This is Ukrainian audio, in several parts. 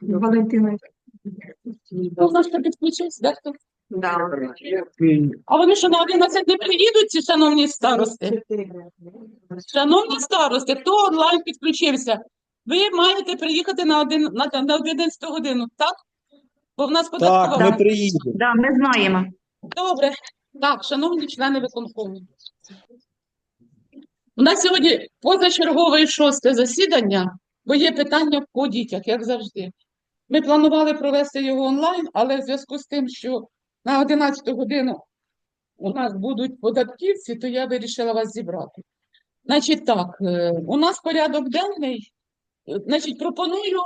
Валентина. У нас хто підключився, да, хто? Да. А вони що на 11 не приїдуть, ці шановні старости? Шановні старости, хто онлайн підключився? Ви маєте приїхати на, один, на, на 11 годину, так? Бо в нас Так, податкова. ми приїдемо. Да, ми знаємо. Добре. Так, шановні члени виконкому. У нас сьогодні позачергове шосте засідання, бо є питання по дітях, як завжди. Ми планували провести його онлайн, але в зв'язку з тим, що на 11 годину у нас будуть податківці, то я вирішила вас зібрати. Значить так, е, у нас порядок денний. Значить, пропоную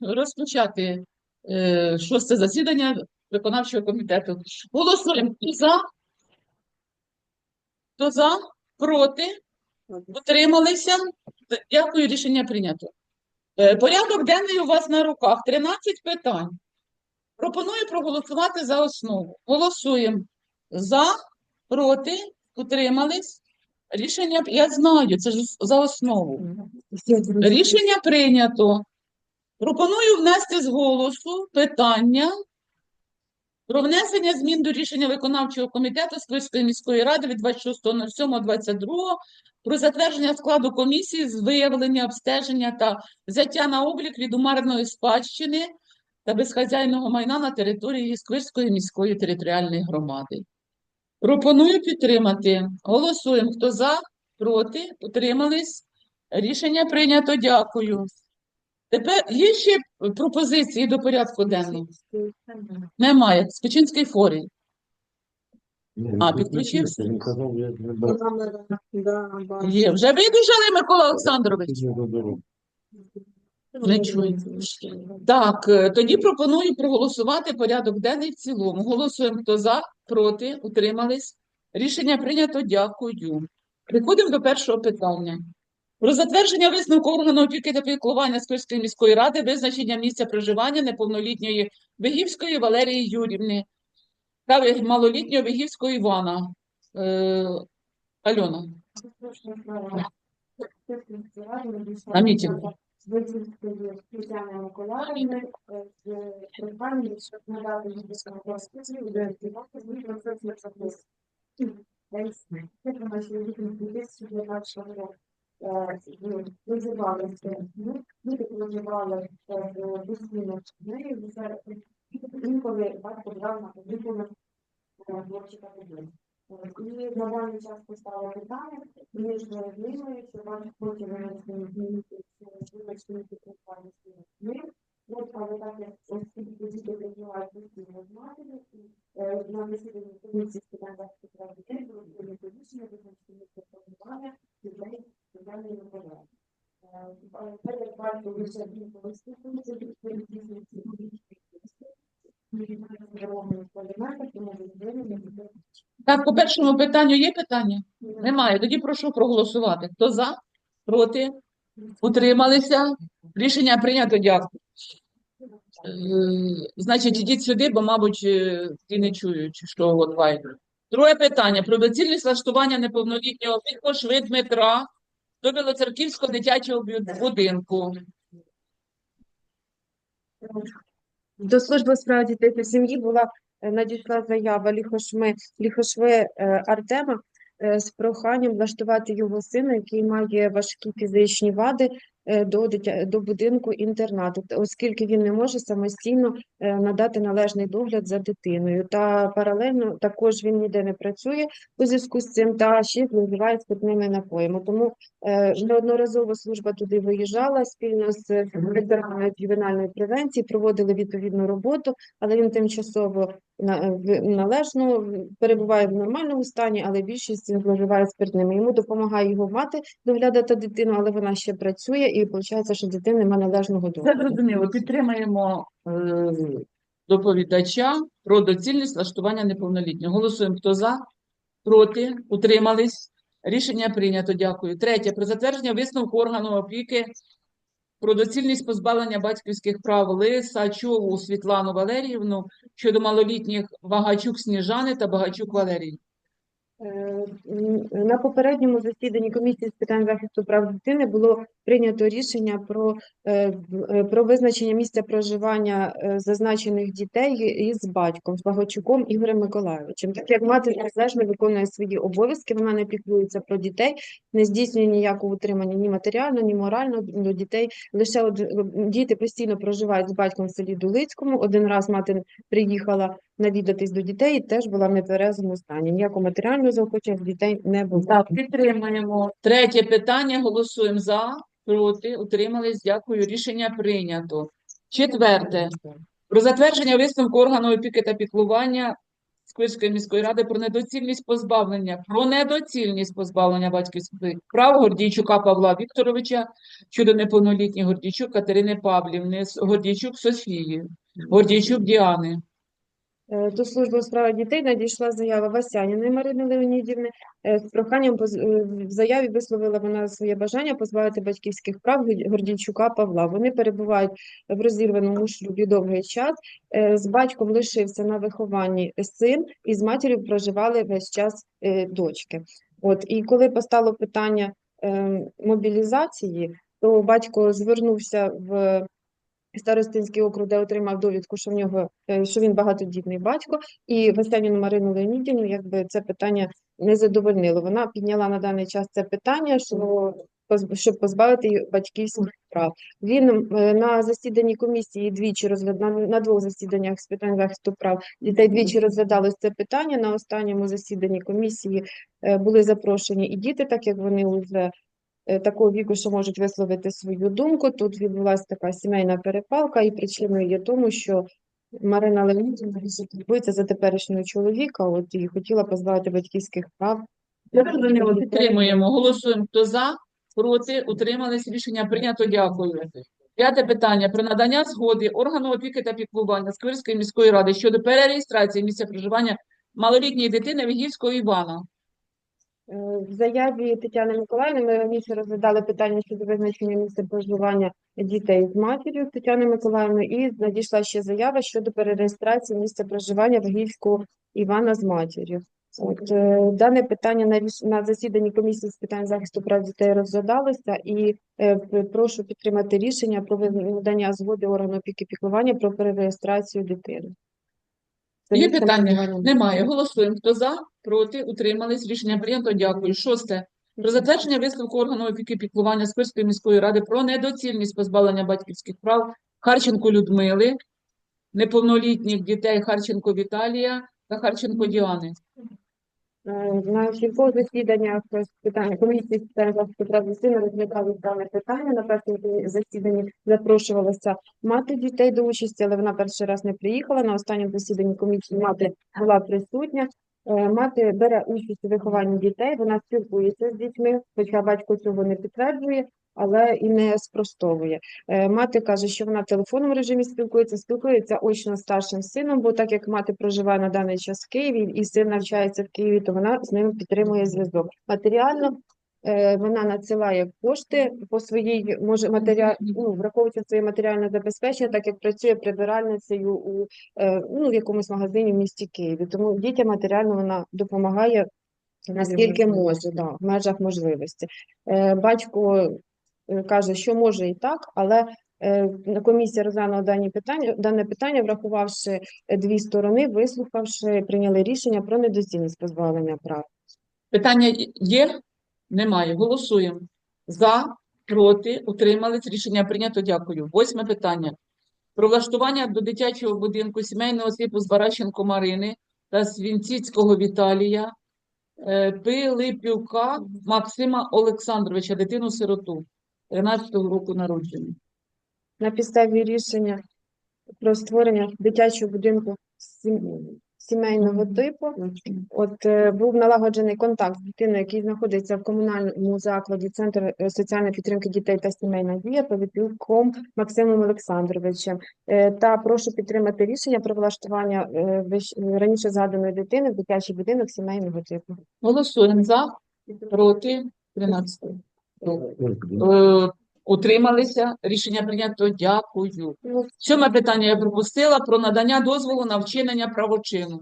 розпочати е, шосте засідання виконавчого комітету. Голосуємо. За? Хто за? Проти? Утрималися? Дякую, рішення прийнято. Е, Порядок денний у вас на руках. 13 питань. Пропоную проголосувати за основу. Голосуємо. За, проти, утримались. Рішення, я знаю, це ж за основу. Рішення прийнято. Пропоную внести з голосу питання про внесення змін до рішення виконавчого комітету Сквирської міської ради від 26.07.22 про затвердження складу комісії з виявлення, обстеження та взяття на облік від відумарної спадщини та безхазяйного майна на території Сквирської міської територіальної громади. Пропоную підтримати. Голосуємо. Хто за, проти, утримались. Рішення прийнято. Дякую. Тепер є ще пропозиції до порядку денного? Немає. Спочинський форій. А, підключився? Є. Вже видужали, Микола Олександрович? Не чую. Так, е, тоді пропоную проголосувати порядок денний в цілому. Голосуємо, хто за, проти, утримались. Рішення прийнято. Дякую. Переходимо до першого питання. Про затвердження висновку органу опіки та піклування Сквирської міської ради, визначення місця проживання неповнолітньої Вигівської Валерії Юрівни та малолітнього Вигівського Івана. Е, Альона, на 2019 року. Е, ну, Визивалися, ну, діти проживали е, в постійно нею, інколи батько брав на подібне хлопчика туди. І на даний час поставили питання, між ними, що вам хоче винести змінити вибачені підписання з ним. От, але так як оскільки діти приймають постійно з матері, і е, на засіданні комісії з питань захисту прав дітей було прийнято рішення визначити місце проживання дітей соціальної допомоги. Е, Перед батько лише він виступується, від своїх дійсності Так, по першому питанню є питання? Немає. Тоді прошу проголосувати. Хто за? Проти? Утрималися? Рішення прийнято. Дякую. Е, Значить, ідіть сюди, бо, мабуть, е, ті не чують, що вайбер. Друге питання. Про доцільність влаштування неповнолітнього Підкошви Дмитра до Білоцерківського дитячого будинку. До служби справ дітей та сім'ї була е, надійшла заява Ліхошми, Ліхошви е, Артема е, з проханням влаштувати його сина, який має важкі фізичні вади, до, дитя, до будинку інтернату, оскільки він не може самостійно е, надати належний догляд за дитиною. Та паралельно також він ніде не працює у зв'язку з цим та ще зловживає спиртними напоями. Тому е, неодноразово служба туди виїжджала спільно з ветеранами ювенальної превенції, проводили відповідну роботу, але він тимчасово належно перебуває в нормальному стані, але більшість зловживає спиртними. Йому допомагає його мати доглядати дитину, але вона ще працює, і виходить, що дитина немає належного Це зрозуміло. Підтримаємо е, доповідача про доцільність влаштування неповнолітнього. Голосуємо. Хто за? Проти? Утримались? Рішення прийнято. Дякую. Третє. Про затвердження висновку органу опіки про доцільність позбавлення батьківських прав Лисачову Світлану Валеріївну щодо малолітніх Вагачук Сніжани та Багачук Валерії. Е, На попередньому засіданні комісії з питань захисту прав дитини було прийнято рішення про, е, е, про визначення місця проживання зазначених дітей із батьком, з Багачуком Ігорем Миколайовичем. Так як мати незалежно виконує свої обов'язки, вона не піклується про дітей, не здійснює ніякого утримання ні матеріально, ні морально до дітей. Лише од- діти постійно проживають з батьком в селі Дулицькому. Один раз мати приїхала навідатись до дітей теж була в нетверезому стані. Ніякого матеріального заохочення з дітей не було. Так, підтримуємо. Третє питання. Голосуємо за, проти, утримались. Дякую. Рішення прийнято. Четверте. Про затвердження висновку органу опіки та піклування Сквирської міської ради про недоцільність позбавлення, про недоцільність позбавлення батьківських прав Гордійчука Павла Вікторовича щодо неповнолітньої Гордійчук Катерини Павлівни, Гордійчук Софії, Гордійчук Діани. Е, До служби у справах дітей надійшла заява Васяніної Марини Леонідівни е, з проханням е, в заяві висловила вона своє бажання позбавити батьківських прав Гордійчука Павла. Вони перебувають в розірваному шлюбі довгий час. З батьком лишився на вихованні син, і з матір'ю проживали весь час дочки. От і коли постало питання е, мобілізації, то батько звернувся в Старостинський округ, де отримав довідку, що в нього е, що він багатодітний батько, і Васяніну Марину Леонідівну, якби це питання не задовольнило. Вона підняла на даний час це питання, що щоб позбавити батьківських прав. Він е, на засіданні комісії двічі розгляд на, двох засіданнях з питань захисту прав дітей двічі розглядалось це питання. На останньому засіданні комісії е, були запрошені і діти, так як вони вже такого віку, що можуть висловити свою думку. Тут відбулася така сімейна перепалка, і причиною є тому, що Марина Леонідівна турбується за теперішнього чоловіка, от і хотіла позбавити батьківських прав. Підтримуємо. Голосуємо. Хто за, проти, утримались. Рішення прийнято. Дякую. П'яте питання про надання згоди органу опіки та піклування Сквирської міської ради щодо перереєстрації місця проживання малолітньої дитини Вігільського Івана. Е, В заяві Тетяни Миколаївни ми раніше розглядали питання щодо визначення місця проживання дітей з матір'ю Тетяни Миколаївни, і надійшла ще заява щодо перереєстрації місця проживання Вагільського Івана з матір'ю. От, е, дане питання на, на засіданні комісії з питань захисту прав дітей розглядалося, і е, прошу підтримати рішення про надання згоди органу опіки піклування про перереєстрацію дитини. Це Є питання? Немає. Голосуємо. Хто за, проти, утримались. Рішення прийнято. Дякую. Шосте. Про затвердження висновку органу опіки піклування Сквирської міської ради про недоцільність позбавлення батьківських прав Харченко Людмили, неповнолітніх дітей Харченко Віталія та Харченко Діани. Е, На кількох засіданнях з питань комісії з питань захисту прав дитини розглядали дане питання. На першому засіданні запрошувалася мати дітей до участі, але вона перший раз не приїхала. На останньому засіданні комісії мати була присутня. Е, Мати бере участь у вихованні дітей, вона спілкується з дітьми, хоча батько цього не підтверджує, але і не спростовує. Е, Мати каже, що вона в телефонному режимі спілкується, спілкується очно з старшим сином, бо так як мати проживає на даний час в Києві і син навчається в Києві, то вона з ним підтримує зв'язок. Матеріально вона надсилає кошти по своїй, може, матеріал, ну, враховуючи своє матеріальне забезпечення, так як працює прибиральницею у е, ну, в якомусь магазині в місті Києві. Тому дітям матеріально вона допомагає наскільки може, да, в межах можливості. Е, Батько е, каже, що може і так, але е, комісія розглянула дані питання, дане питання, врахувавши е, дві сторони, вислухавши, прийняли рішення про недоцільність позбавлення прав. Питання є? Немає. Голосуємо. За, проти, утримались. Рішення прийнято. Дякую. Восьме питання. Про влаштування до дитячого будинку сімейного типу Збаращенко Марини та Свінціцького Віталія е, Пилипюка Максима Олександровича, дитину-сироту, 13-го року народження. На підставі рішення про створення дитячого будинку сім- сімейного типу, От е, був налагоджений контакт з дитиною, який знаходиться в комунальному закладі Центр е, соціальної підтримки дітей та сімейна дія Повітюком Максимом Олександровичем. Е, Та прошу підтримати рішення про влаштування е, раніше згаданої дитини в дитячий будинок сімейного типу. Голосуємо за, проти, 13. Утрималися. Рішення прийнято. Дякую. Сьоме питання я пропустила про надання дозволу на вчинення правочину.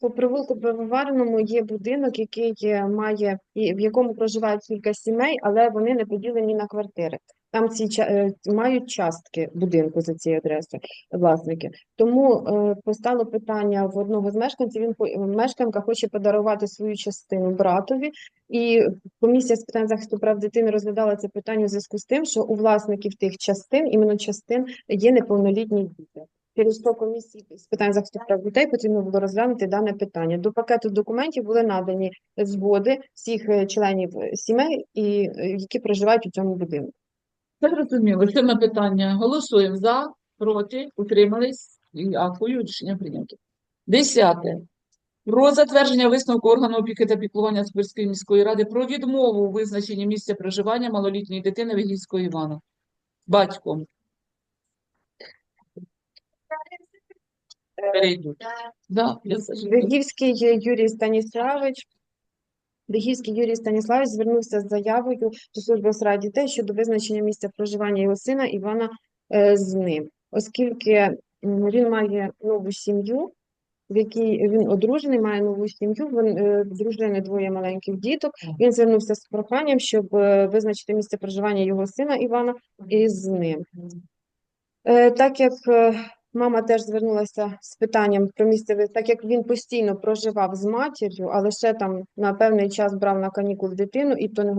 По провулку Пивоварному є будинок, який е, має, в якому проживають кілька сімей, але вони не поділені на квартири. Там ці е, мають частки будинку за цією адресою власники. Тому е, постало питання в одного з мешканців. Він мешканка хоче подарувати свою частину братові, і комісія з питань захисту прав дитини розглядала це питання у зв'язку з тим, що у власників тих частин, іменно частин, є неповнолітні діти. Через то комісії з питань захисту прав дітей потрібно було розглянути дане питання. До пакету документів були надані згоди всіх е, членів сімей, які проживають у цьому будинку. Це зрозуміло. Сьоме питання. Голосуємо за, проти, утримались. Дякую, рішення прийнято. Десяте. Про затвердження висновку органу опіки та піклування Сквирської міської ради про відмову у визначенні місця проживання малолітньої дитини Вигільського Івана. Батьком. Перейдуть. Да, я сажу. Юрій Станіславович. Вигівський Юрій Станіславович звернувся з заявою до служби у справах дітей щодо визначення місця проживання його сина Івана е, з ним, оскільки він має нову сім'ю, в якій він одружений, має нову сім'ю, він, е, в дружини двоє маленьких діток. Він звернувся з проханням, щоб е, визначити місце проживання його сина Івана із ним. Е, Так як мама теж звернулася з питанням про місце, так як він постійно проживав з матір'ю, а лише там на певний час брав на канікул дитину, і то не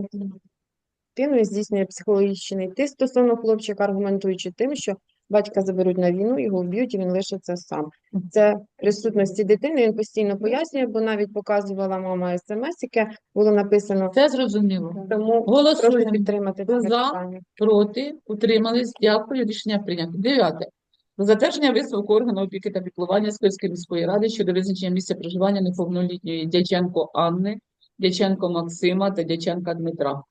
дитину і здійснює психологічний тиск стосовно хлопчика, аргументуючи тим, що батька заберуть на війну, його вб'ють, і він лишиться сам. Це присутності дитини. Він постійно пояснює, бо навіть показувала мама смс, яке було написано. Це зрозуміло. Тому прошу підтримати за? питання. Проти, утримались. Дякую. Рішення прийнято. Дев'яте. Затвердження висновку органу опіки та піклування Сквирської міської ради щодо визначення місця проживання неповнолітньої Дяченко Анни, Дяченко Максима та Дяченка Дмитра.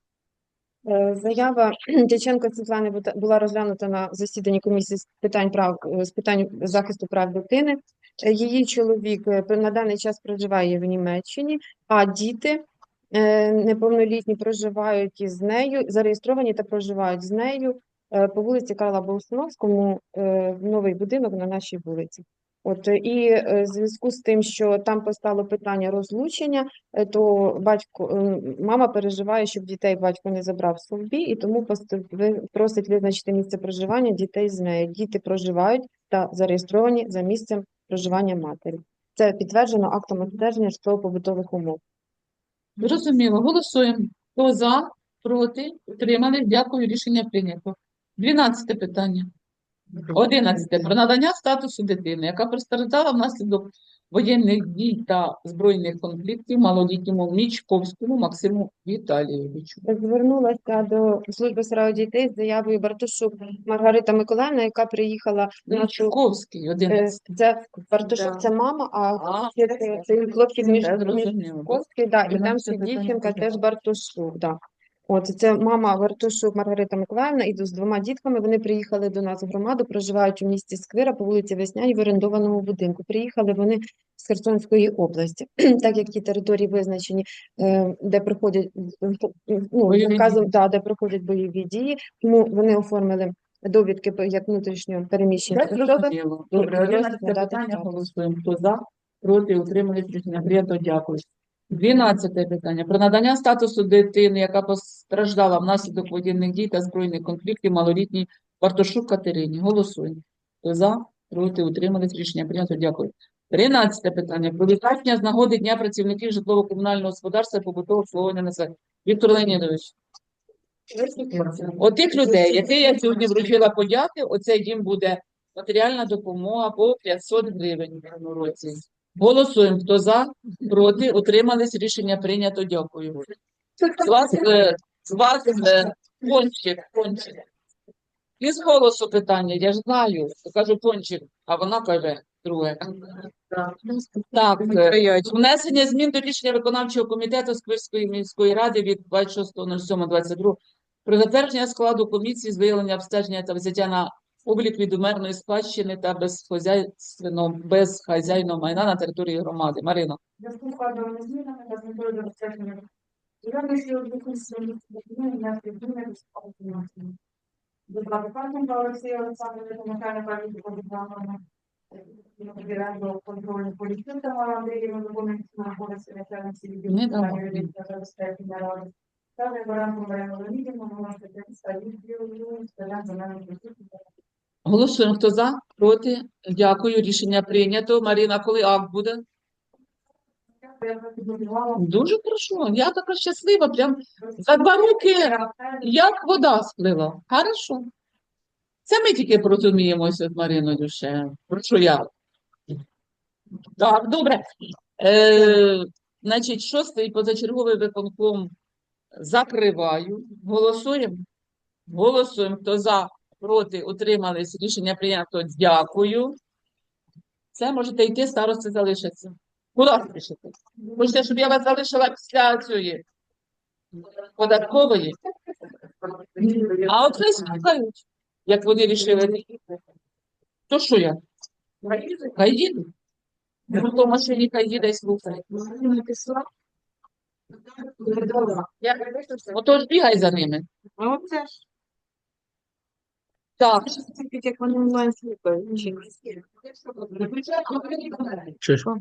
Е, Заява Дяченко Світлани була розглянута на засіданні комісії з питань прав е, з питань захисту прав дитини. Е, Її чоловік на даний час проживає в Німеччині, а діти неповнолітні проживають із нею, зареєстровані та проживають з нею по вулиці Карла Болсуновському, е, новий будинок на нашій вулиці. От е, і е, в зв'язку з тим, що там постало питання розлучення, е, то батько, е, мама переживає, щоб дітей батько не забрав собі, і тому просить визначити місце проживання дітей з нею. Діти проживають та зареєстровані за місцем проживання матері. Це підтверджено актом обстеження житлово-побутових умов. Зрозуміло. Голосуємо. Хто за, проти, утримались. Дякую. Рішення прийнято. Дванадцяте питання. Одинадцяте. Про надання статусу дитини, яка постраждала внаслідок воєнних дій та збройних конфліктів малолітньому Мічковському Максиму Віталійовичу. Звернулася до служби справ дітей з заявою Бартушук Маргарита Миколаївна, яка приїхала до Мічковський, Е, одинадцятий. Це Бартушук, Да. це мама, а це, це хлопчик між, Це між зрозуміло. Ковський, да, і там ще дівчинка теж. теж Бартушук, да. От це мама Бартушук Маргарита Миколаївна і з двома дітками. Вони приїхали до нас в громаду, проживають у місті Сквира по вулиці Весняній в орендованому будинку. Приїхали вони з Херсонської області, так як ті території визначені, е, де проходять ну, дії. да, де проходять бойові дії. Тому вони оформили довідки як внутрішньо переміщені Це особи. зрозуміло. Добре, одинадцяте надати питання голосуємо. Хто за, проти, утримались. Рішення прийнято. Дякую. Дванадцяте питання. Про надання статусу дитини, яка постраждала внаслідок воєнних дій та збройних конфліктів малолітній Бартошук Катерині. Голосуємо. За, проти, утримались. Рішення прийнято. Дякую. Тринадцяте питання. Про відзначення з нагоди Дня працівників житлово-комунального господарства побутового обслуговування населення. Віктор Леонідович. Отих людей, яких я сьогодні вручила подяки, оце їм буде матеріальна допомога по 500 гривень в році. Голосуємо. Хто за, проти, утримались, рішення прийнято. Дякую. З вас, е, з вас е, пончик, пончик. І з голосу питання, я ж знаю, кажу пончик, а вона каже друге. Так, е, внесення змін до рішення виконавчого комітету Сквирської міської ради від 26.07.22 про затвердження складу комісії з виявлення обстеження та взяття на облік відумерної спадщини та безхазяйного майна на території громади. Марина. Зв'язку з змінами та метою документів на Олексія Олександровича, виконується на та Марину Леонідівну, та Голосуємо. Хто за? Проти? Дякую. Рішення прийнято. Марина, коли акт буде? Дуже прошу. Я така щаслива. Прям за два роки як вода сплила. Хорошо. Це ми тільки порозуміємося з Мариною ще. Про що я? Так, добре. Е, значить, шостий позачерговий виконком закриваю. Голосуємо? Голосуємо. Хто за, проти, утримались. Рішення прийнято. Дякую. Це можете йти, старости залишаться. Куди спішите? Хочете, щоб я вас залишила після цієї податкової? А оце слухають, як вони рішили. То що я? Хай їду. Ну, то в машині хай їде і слухає. Отож бігай за ними. Ну, це ж Так. як вони онлайн слухають. Що?